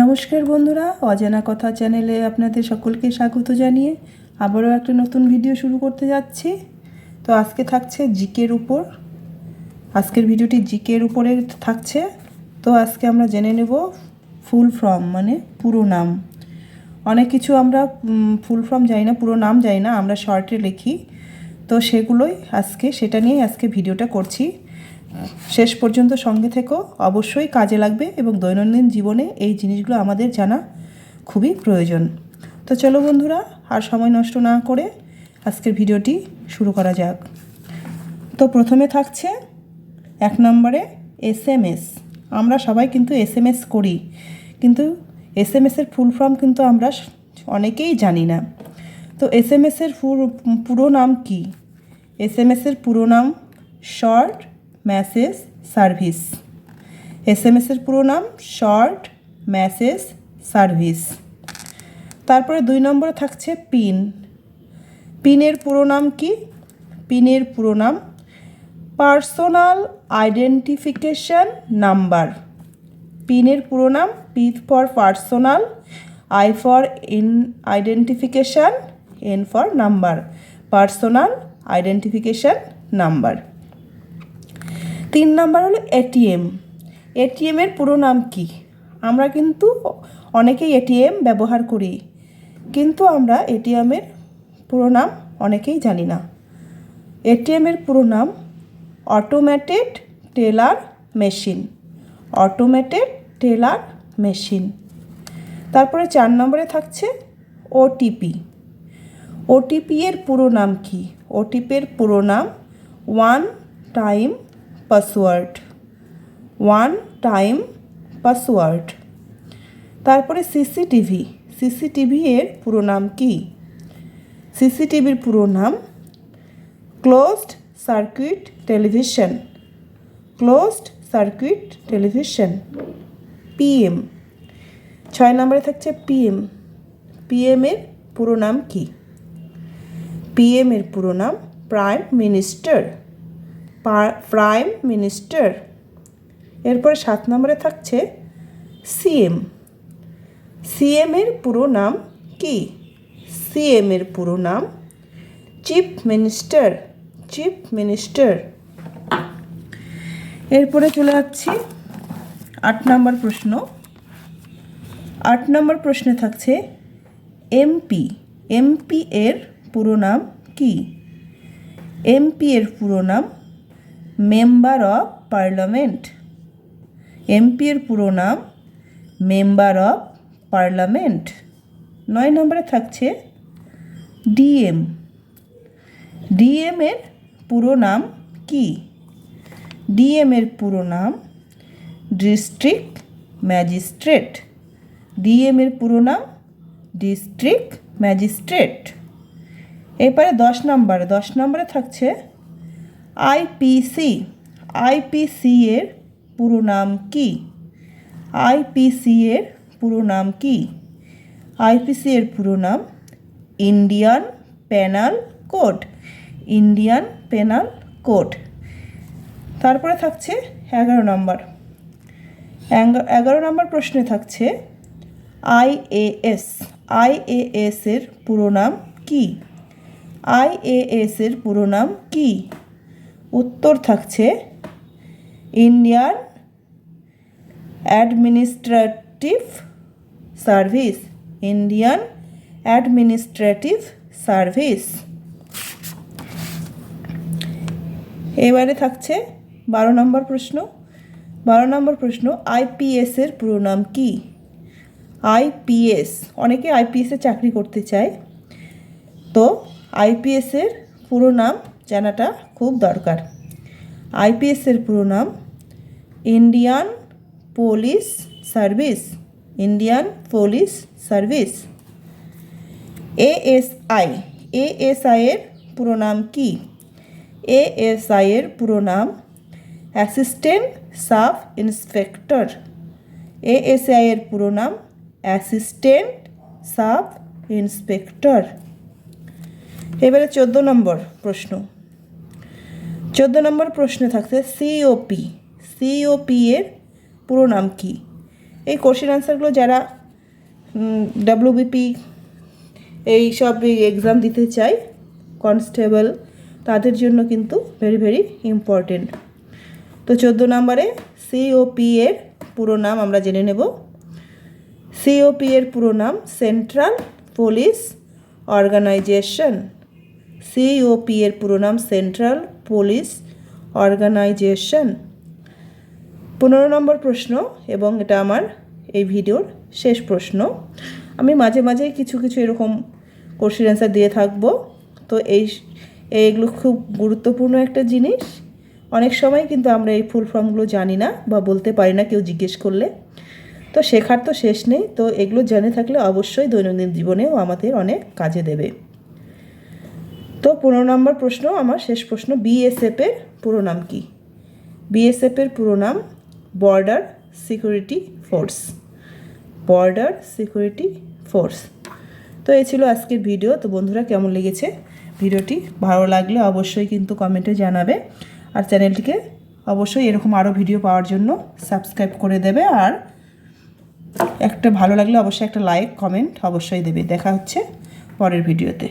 নমস্কার বন্ধুরা, অজানা কথা চ্যানেলে আপনাদের সকলকে স্বাগত জানিয়ে আবারও একটা নতুন ভিডিও শুরু করতে যাচ্ছি। তো আজকে থাকছে জিকের উপর। আজকের ভিডিওটি জিকের উপরে থাকছে। তো আজকে আমরা জেনে নেব ফুল ফর্ম মানে পুরো নাম। অনেক কিছু আমরা ফুল ফর্ম জানি না, পুরো নাম জানি না, আমরা শর্টে লিখি। তো সেগুলোই আজকে, সেটা নিয়েই আজকে ভিডিওটা করছি। শেষ পর্যন্ত সঙ্গে থেকেও অবশ্যই কাজে লাগবে এবং দৈনন্দিন জীবনে এই জিনিসগুলো আমাদের জানা খুবই প্রয়োজন। তো চলো বন্ধুরা, আর সময় নষ্ট না করে আজকের ভিডিওটি শুরু করা যাক। তো প্রথমে থাকছে এক নম্বরে এস এম এস আমরা সবাই কিন্তু এস এম এস করি, কিন্তু এস এম এসের ফুল ফর্ম কিন্তু আমরা অনেকেই জানি না। তো এস এম এসের পুরো নাম কি? এস এম এসের পুরো নাম short message service. S M এসের পুরো নাম শর্ট মেসেজ সার্ভিস তারপরে দুই নম্বরে থাকছে পিন পিনের পুরো নাম কি? পিনের পুরো নাম পার্সোনাল আইডেন্টিফিকেশন নাম্বার পিনের পুরো নাম P for personal I for in identification N for number personal identification number তিন নাম্বার হলো এটিএম এটিএমের পুরো নাম কি? আমরা কিন্তু অনেকেই এটিএম ব্যবহার করি, কিন্তু আমরা এটিএমের পুরো নাম অনেকেই জানি না। এটিএমের পুরো নাম automated teller machine automated teller machine তারপরে চার নম্বরে থাকছে ওটিপি ওটিপি এর পুরো নাম কি? ওটিপির পুরো নাম one time password. One time password. তারপরে সিসিটিভি। সিসিটিভি এর পুরো নাম কি? সিসিটিভির পুরো নাম closed circuit television. Closed circuit television. PM. ছয় নম্বরে থাকছে পিএম। পিএম এর পুরো নাম কি? পিএম এর পুরো নাম প্রাইম মিনিস্টার। Prime minister. এরপরে সাত নম্বরে থাকছে সিএম। সিএম এর পুরো নাম কি? সিএম এর পুরো নাম চিফ মিনিস্টার চিফ মিনিস্টার। এরপরে চলে যাচ্ছি আট নম্বর প্রশ্ন। আট নম্বর প্রশ্নে থাকছে এমপি। এমপি এর পুরো নাম কি? এমপি এর পুরো নাম মেম্বার অফ পার্লামেন্ট। এমপি এর পুরো নাম মেম্বার অফ পার্লামেন্ট। নয় নম্বরে থাকছে ডিএম। ডিএম এর পুরো নাম কি? ডিএম এর পুরো নাম ডিস্ট্রিক্ট ম্যাজিস্ট্রেট। ডিএম এর পুরো নাম ডিস্ট্রিক্ট ম্যাজিস্ট্রেট। এরপরে দশ নম্বরে দশ নম্বরে থাকছে আইপিসি আইপিসি এর পুরো নাম কি? আইপিসি এর পুরো নাম কি? আইপিসি এর পুরো নাম Indian penal code Indian penal code তারপরে থাকছে এগারো নম্বর। এগারো নম্বর প্রশ্নে থাকছে আইএএস আইএএস এর পুরো নাম কি? আইএএস এর পুরো নাম কি? উত্তর থাকছে Indian administrative service, Indian administrative service. এবারে থাকছে বারো নম্বর প্রশ্ন। বারো নম্বর প্রশ্ন আইপিএসের পুরো নাম কি? আইপিএস অনেকে আইপিএসে চাকরি করতে চায়। তো আইপিএসের পুরো নাম জানাটা খুব দরকার। আইপিএসের পুরো নাম Indian police service, Indian police service. ASI ASI এর পুরো নাম কি? এর পুরো নাম অ্যাসিস্ট্যান্ট সাব ইন্সপেক্টর। এএসআই এর পুরো নাম অ্যাসিস্ট্যান্ট সাব ইন্সপেক্টর। এবারে চোদ্দ নম্বর প্রশ্ন। চোদ্দ নম্বর প্রশ্নে থাকছে সিওপি সিওপি এর পুরো নাম কি? এই কোশ্চেন আনসারগুলো যারা ডাব্লিউবিপি এই সব এক্সাম দিতে চাই কনস্টেবল তাদের জন্য কিন্তু ভেরি ভেরি ইম্পর্টেন্ট তো চোদ্দ নম্বরে সিওপি এর পুরো নাম আমরা জেনে নেব। সিওপি এর পুরো নাম সেন্ট্রাল পুলিশ অর্গানাইজেশন সিওপি এর পুরো নাম সেন্ট্রাল পুলিশ অর্গানাইজেশন পনেরো নম্বর প্রশ্ন, এবং এটা আমার এই ভিডিওর শেষ প্রশ্ন। আমি মাঝে মাঝে কিছু কিছু এরকম কোশ্চেন অ্যান্সার দিয়ে থাকব। তো এই, এইগুলো খুব গুরুত্বপূর্ণ একটা জিনিস। অনেক সময় কিন্তু আমরা এই ফুল ফর্মগুলো জানি না বা বলতে পারি না কেউ জিজ্ঞেস করলে। তো শেখার তো শেষ নেই। তো এগুলো জেনে থাকলে অবশ্যই দৈনন্দিন জীবনেও আমাদের অনেক কাজে দেবে। তো পনেরো নম্বর প্রশ্ন, আমার শেষ প্রশ্ন বিএসএফের পুরো নাম কি? বিএসএফের পুরো নাম border security force border security force তো এই ছিল আজকের ভিডিও। তো বন্ধুরা, কেমন লেগেছে ভিডিওটি? ভালো লাগলে অবশ্যই কিন্তু কমেন্টে জানাবে। আর চ্যানেলটিকে অবশ্যই এরকম আরও ভিডিও পাওয়ার জন্য সাবস্ক্রাইব করে দেবে। আর একটা ভালো লাগলে অবশ্যই একটা লাইক, কমেন্ট অবশ্যই দেবে। দেখা হচ্ছে পরের ভিডিওতে।